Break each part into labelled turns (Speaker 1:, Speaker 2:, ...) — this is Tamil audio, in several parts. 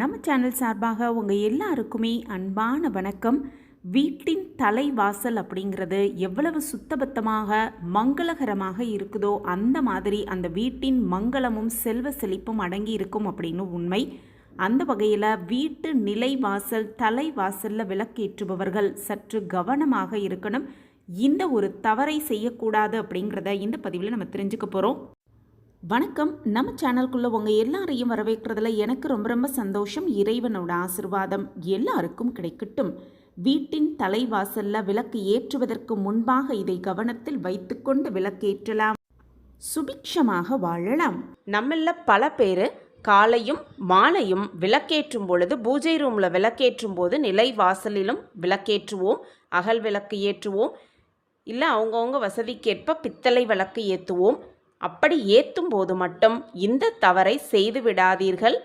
Speaker 1: நம்ம சேனல் சார்பாக உங்கள் எல்லாருக்குமே அன்பான வணக்கம். வீட்டின் தலைவாசல் அப்படிங்கிறது எவ்வளவு சுத்தபத்தமாக மங்களகரமாக இருக்குதோ அந்த மாதிரி அந்த வீட்டின் மங்களமும் செல்வ செழிப்பும் அடங்கி இருக்கும் அப்படின்னு உண்மை. அந்த வகையில் வீட்டு நிலை வாசல் தலைவாசலில் விளக்கேற்றுபவர்கள் சற்று கவனமாக இருக்கணும். இந்த ஒரு தவறை செய்யக்கூடாது அப்படிங்கிறத இந்த பதிவில் நம்ம தெரிஞ்சுக்க போகிறோம் வணக்கம். நம்ம சேனலுக்குள்ளே உங்கள் எல்லாரையும் வரவேற்கிறதுல எனக்கு ரொம்ப ரொம்ப சந்தோஷம். இறைவனோட ஆசிர்வாதம் எல்லாருக்கும் கிடைக்கட்டும். வீட்டின் தலைவாசல்ல விளக்கு ஏற்றுவதற்கு முன்பாக இதை கவனத்தில் வைத்துக்கொண்டு விளக்கேற்றலாம். சுபிக்ஷமாக வாழலாம்.
Speaker 2: நம்மள பல பேர் காலையும் மாலையும் விளக்கேற்றும் பொழுது பூஜை ரூமில் விளக்கேற்றும் போது நிலை வாசலிலும் விளக்கேற்றுவோம். அகல் விளக்கு ஏற்றுவோம். இல்லை அவங்கவுங்க வசதிக்கேற்ப பித்தளை விளக்கு ஏற்றுவோம் அப்படி ஏற்றும் போது மட்டும் இந்த தவறை செய்து விடாதீர்கள்.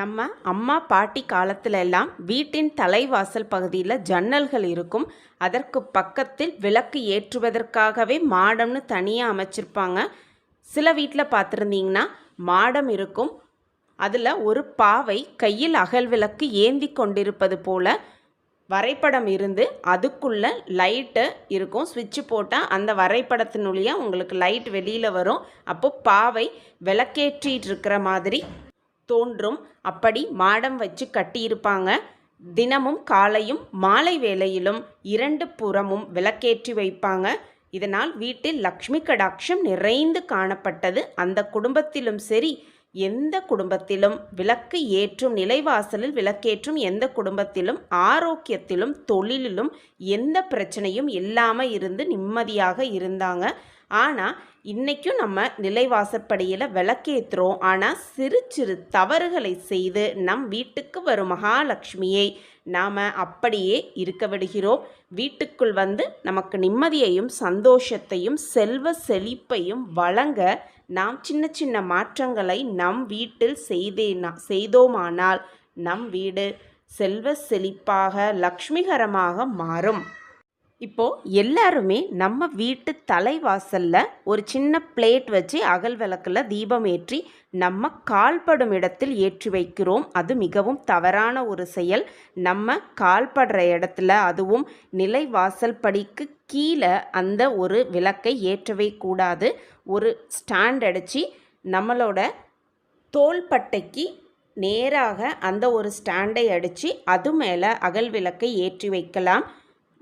Speaker 2: நம்ம அம்மா பாட்டி காலத்துல எல்லாம் வீட்டின் தலைவாசல் பகுதியில் ஜன்னல்கள் இருக்கும். அதற்கு பக்கத்தில் விளக்கு ஏற்றுவதற்காகவே மாடம்னு தனியாக அமைச்சிருப்பாங்க. சில வீட்டில் பார்த்துருந்தீங்கன்னா மாடம் இருக்கும். அதில் ஒரு பாவை கையில் அகல் விளக்கு ஏந்தி கொண்டிருப்பது போல வரைபடம் இருந்து அதுக்குள்ளே லைட்டு இருக்கும். சுவிட்சு போட்டால் அந்த வரைபடத்தினுள்ளே உங்களுக்கு லைட் வெளியில் வரும். அப்போ பாவை விளக்கேற்றிட்டு இருக்கிற மாதிரி தோன்றும். அப்படி மாடம் வச்சு கட்டியிருப்பாங்க. தினமும் காலையும் மாலை வேளையிலும் இரண்டு புறமும் விளக்கேற்றி வைப்பாங்க. இதனால் வீட்டில் லக்ஷ்மி கடாட்சம் நிறைந்து காணப்பட்டது. அந்த குடும்பத்திலும் சரி எந்த குடும்பத்திலும் விளக்கு ஏற்றும் நிலைவாசலில் விளக்கேற்றும் எந்த குடும்பத்திலும் ஆரோக்கியத்திலும் தொழிலிலும் எந்த பிரச்சனையும் இல்லாமல் இருந்து நிம்மதியாக இருந்தாங்க. ஆனால் இன்றைக்கும் நம்ம நிலைவாசற்படியில் விளக்கேற்றுறோம் ஆனால் சிறு சிறு தவறுகளை செய்து நம் வீட்டுக்கு வரும் மகாலட்சுமியை நாம் அப்படியே இருக்க விடுகிறோம். வீட்டுக்குள் வந்து நமக்கு நிம்மதியையும் சந்தோஷத்தையும் செல்வ செழிப்பையும் வழங்க நாம் சின்ன சின்ன மாற்றங்களை நம் வீட்டில் செய்தேனா செய்தோமானால் நம் வீடு செல்வ செழிப்பாக லக்ஷ்மிகரமாக மாறும். இப்போது எல்லாருமே நம்ம வீட்டு தலைவாசலில் ஒரு சின்ன பிளேட் வச்சு அகல் விளக்கில் தீபம் ஏற்றி நம்ம கால்படும் இடத்தில் ஏற்றி வைக்கிறோம். அது மிகவும் தவறான ஒரு செயல். நம்ம கால்படுற இடத்துல அதுவும் நிலை வாசல் படிக்கு கீழே அந்த ஒரு விளக்கை ஏற்றவே கூடாது. ஒரு ஸ்டாண்ட் அடித்து நம்மளோட தோள்பட்டைக்கு நேராக அந்த ஒரு ஸ்டாண்டை அடித்து அது மேலே அகல் விளக்கை ஏற்றி வைக்கலாம்.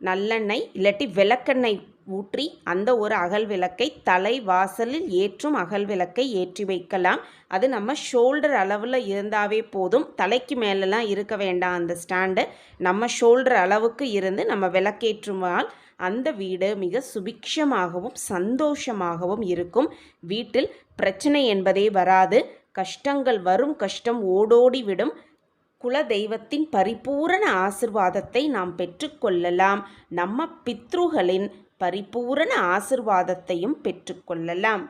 Speaker 2: நல்லெண்ணெய் இல்லாட்டி விளக்கெண்ணெய் ஊற்றி அந்த ஒரு அகல் விளக்கை தலை வாசலில் ஏற்றும் அகல் விளக்கை ஏற்றி வைக்கலாம். அது நம்ம ஷோல்டர் அளவில் இருந்தாவே போதும். தலைக்கு மேலெலாம் இருக்க வேண்டாம் அந்த ஸ்டாண்டு. நம்ம ஷோல்டர் அளவுக்கு இருந்து நம்ம விளக்கேற்றுமால் அந்த வீடு மிக சுபிக்ஷமாகவும் சந்தோஷமாகவும் இருக்கும். வீட்டில் பிரச்சனை என்பதே வராது. கஷ்டங்கள் வரும் கஷ்டம் ஓடோடி விடும் குல தெய்வத்தின் பரிபூரண ஆசிர்வாதத்தை நாம் பெற்றுக்கொள்ளலாம் நம்ம பித்ருகளின் பரிபூரண ஆசிர்வாதத்தையும் பெற்றுக்கொள்ளலாம்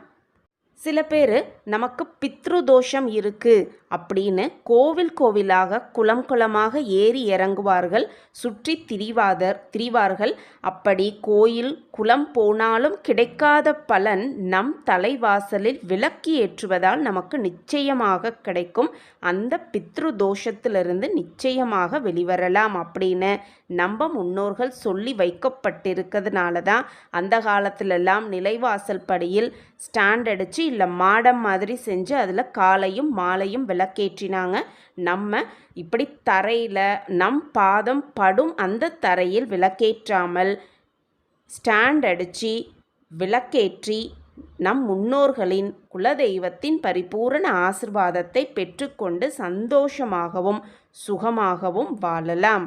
Speaker 2: சில பேர் நமக்கு பித்ரு தோஷம் இருக்கு அப்படின்னு கோவில் கோவிலாக குளம் குளமாக ஏறி இறங்குவார்கள். சுற்றி திரிவாதர் திரிவார்கள். அப்படி கோயில் குளம் போனாலும் கிடைக்காத பலன் நம் தலைவாசலில் விளக்கு ஏற்றுவதால் நமக்கு நிச்சயமாக கிடைக்கும். அந்த பித்ரு தோஷத்திலிருந்து நிச்சயமாக வெளிவரலாம் அப்படின்னு நம்ம முன்னோர்கள் சொல்லி வைக்கப்பட்டிருக்கிறதுனால தான் அந்த காலத்திலெல்லாம் நிலைவாசல் படியில் ஸ்டாண்ட் அடித்து இல்லை மாடம் மாதிரி செஞ்சு அதில் காலையும் மாலையும் விளக்கேற்றினாங்க. நம்ம இப்படி தரையில் நம் பாதம் படும் அந்த தரையில் விளக்கேற்றாமல் ஸ்டாண்ட் அடித்து விளக்கேற்றி நம் முன்னோர்களின் குலதெய்வத்தின் பரிபூரண ஆசிர்வாதத்தை பெற்றுக்கொண்டு சந்தோஷமாகவும் சுகமாகவும் வாழலாம்.